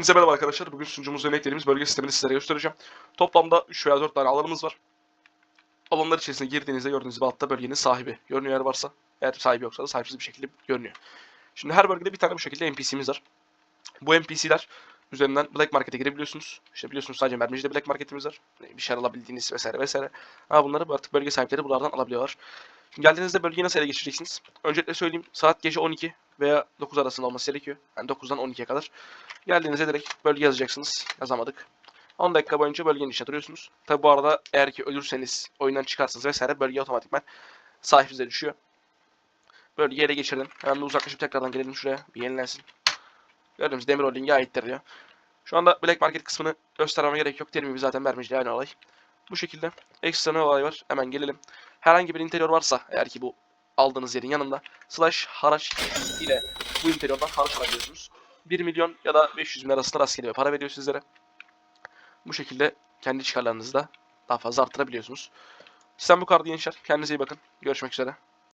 Hepinize merhaba arkadaşlar. Bugün sunucumuzda eklediğimiz bölge sistemini sizlere göstereceğim. Toplamda 3 veya 4 tane alanımız var. Alanlar içerisine girdiğinizde gördüğünüz gibi altta bölgenin sahibi görünüyor eğer varsa. Eğer sahibi yoksa da sahipsiz bir şekilde görünüyor. Şimdi her bölgede bir tane bu şekilde NPC'miz var. Bu NPC'ler üzerinden Black Market'e girebiliyorsunuz. İşte biliyorsunuz sadece mermicide Black Market'imiz var. Bir şeyler alabildiğiniz vesaire vesaire. Ha bunları artık bölge sahipleri buralardan alabiliyorlar. Şimdi geldiğinizde bölgeyi nasıl ele geçireceksiniz? Öncelikle söyleyeyim saat gece 12 veya 9 arasında olması gerekiyor. Yani 9'dan 12'ye kadar. Geldiğinizde direkt bölge yazacaksınız. Yazamadık. 10 dakika boyunca bölgenin içine duruyorsunuz. Tabi bu arada eğer ki ölürseniz, oyundan çıkarsınız vesaire bölge otomatikman sahibinize düşüyor. Bölgeyi ele geçirdim. Hemen de uzaklaşıp tekrardan gelelim şuraya. Bir yenilensin. Gördüğünüz demir holding'e aittir diyor. Şu anda Black Market kısmını göstermeme gerek yok. Terimi zaten vermeyeceği aynı olay. Bu şekilde ekstra ne olay var? Hemen gelelim. Herhangi bir interior varsa eğer ki bu aldığınız yerin yanında slash haraç ile bu interiordan haraç alabiliyorsunuz. 1 milyon ya da 500 bin arasında rastgele bir para veriyor sizlere. Bu şekilde kendi çıkarlarınızı da daha fazla arttırabiliyorsunuz. Sistem bu kadar gençler. Kendinize iyi bakın. Görüşmek üzere.